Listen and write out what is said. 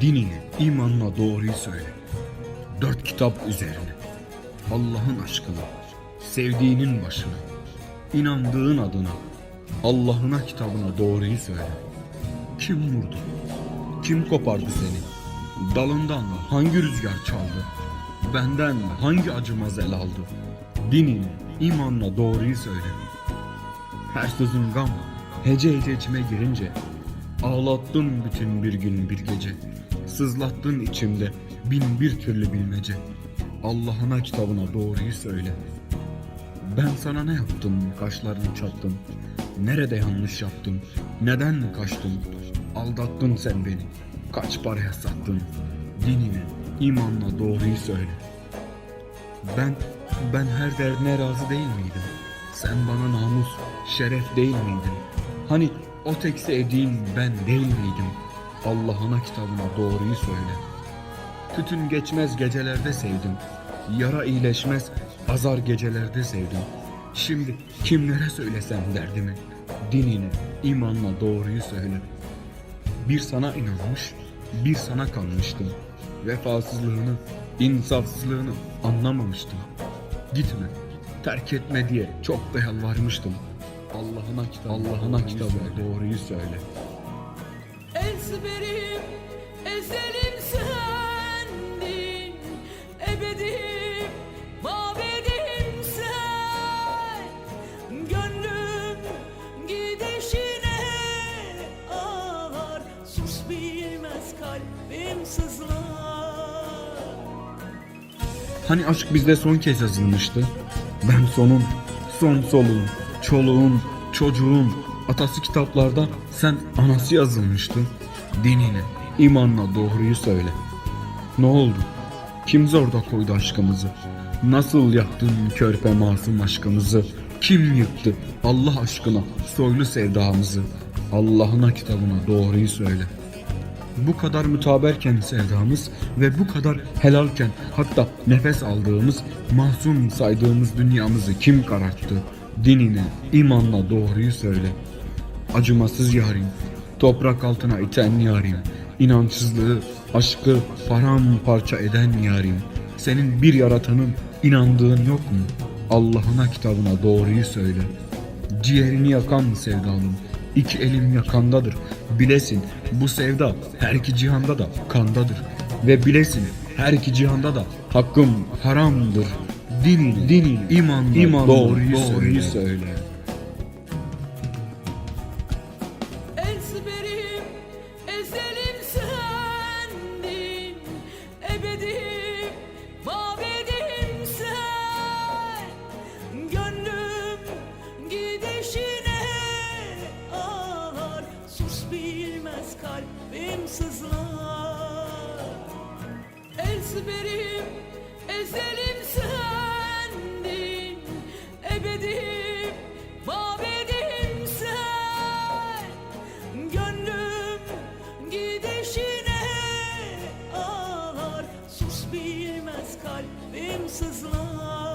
dinini, imanla doğruyu söyle. Dört kitap üzerine. Allah'ın aşkına, sevdiğinin başına, inandığın adına, Allah'ına kitabına doğruyu söyle. Kim vurdu? Kim kopardı seni? Dalından hangi rüzgar çaldı? Benden hangi acımaz el aldı? Dinini, imanla doğruyu söyle. Her sözün gam, hece hece içime girince Ağlattın bütün bir gün bir gece Sızlattın içimde bin bir türlü bilmece. Allah'ına kitabına doğruyu söyle. Ben sana ne yaptım? Kaşlarını çattın Nerede yanlış yaptım? Neden kaçtın Aldattın sen beni. Kaç paraya sattın? Dinine imanla doğruyu söyle. Ben, ben her derdine razı değil miydim? Sen bana namus, şeref değil miydin? Hani o tek sevdiğin ben değil miydim? Allah'ına kitabına doğruyu söyle. Tütün geçmez gecelerde sevdim. Yara iyileşmez azar gecelerde sevdim. Şimdi kimlere söylesem derdimi? Dinini, imanla doğruyu söyle. Bir sana inanmış, bir sana kalmıştım. Vefasızlığını, insafsızlığını anlamamıştım. Gitme, terk etme diye çok da yalvarmıştım. Allah'ına kitap, Allah'ına kitabına doğruyu söyle. Ezberim, ezelim sendin Ebedim, Hani aşk bizde son kez yazılmıştı. Ben sonun, son soluğun, çoluğun, çocuğun, atası kitaplarda sen anası yazılmıştın. Dinine, imanla doğruyu söyle. Ne oldu? Kim zorda koydu aşkımızı? Nasıl yaktın körpe masum aşkımızı? Kim yıktı Allah aşkına soylu sevdamızı? Allah'ına kitabına doğruyu söyle. Bu kadar mütaberken sevdamız ve bu kadar helalken hatta nefes aldığımız, masum saydığımız dünyamızı kim kararttı? Dinine, imanla doğruyu söyle. Acımasız yarim, toprak altına iten yarim, inançsızlığı, aşkı paramparça eden yarim. Senin bir yaratanın, inandığın yok mu? Allah'ına kitabına doğruyu söyle. Ciğerini yakan sevdanın iki elim yakandadır. Bilesin bu sevda her iki cihanda da kandadır. Ve bilesin her iki cihanda da hakkım haramdır. Dinin, dinin, iman, iman doğruyu, doğruyu söyle. Benim sızlar. Ezberim ezelim sendin. Ebedim babedim sen. Gönlüm gidişine ağlar. Sus bilmez kalbim sızlar.